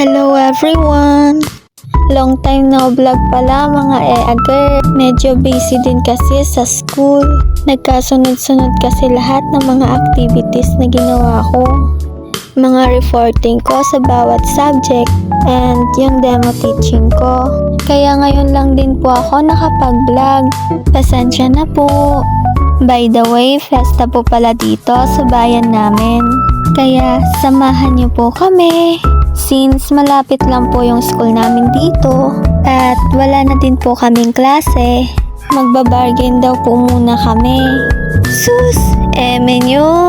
Hello everyone! Long time no vlog pala mga e-agger. Medyo busy din kasi sa school. Nagkasunod-sunod kasi lahat ng mga activities na ginawa ko. Mga reporting ko sa bawat subject and yung demo teaching ko. Kaya ngayon lang din po ako nakapag-vlog. Pasensya na po. By the way, festa po pala dito sa bayan namin. Kaya samahan niyo po kami. Since malapit lang po yung school namin dito at wala na din po kaming klase, magbabargain daw po muna kami. Sus! Eme nyo!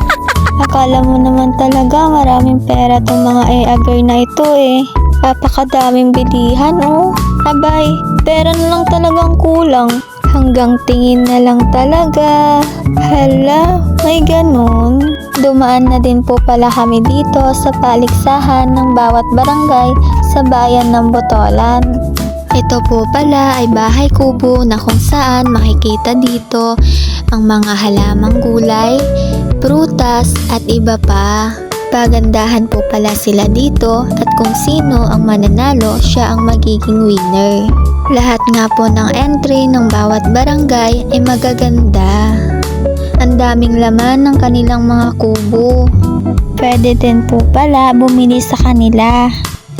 Akala mo naman talaga maraming pera tong mga e-agger na ito eh. Papakadaming bilihan oh. Abay, pera na lang talagang kulang. Hanggang tingin na lang talaga. Hala, may ganun. Dumaan na din po pala kami dito sa paligsahan ng bawat barangay sa bayan ng Botolan. Ito po pala ay bahay kubo na kung saan makikita dito ang mga halamang gulay, prutas at iba pa. Pagandahan po pala sila dito at kung sino ang mananalo siya ang magiging winner. Lahat nga po ng entry ng bawat barangay ay magaganda. Ang daming laman ng kanilang mga kubo. Pwede din po pala bumili sa kanila.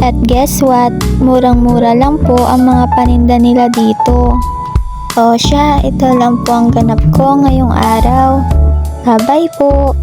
At guess what? Murang-mura lang po ang mga paninda nila dito. O siya, ito lang po ang ganap ko ngayong araw. Bye po!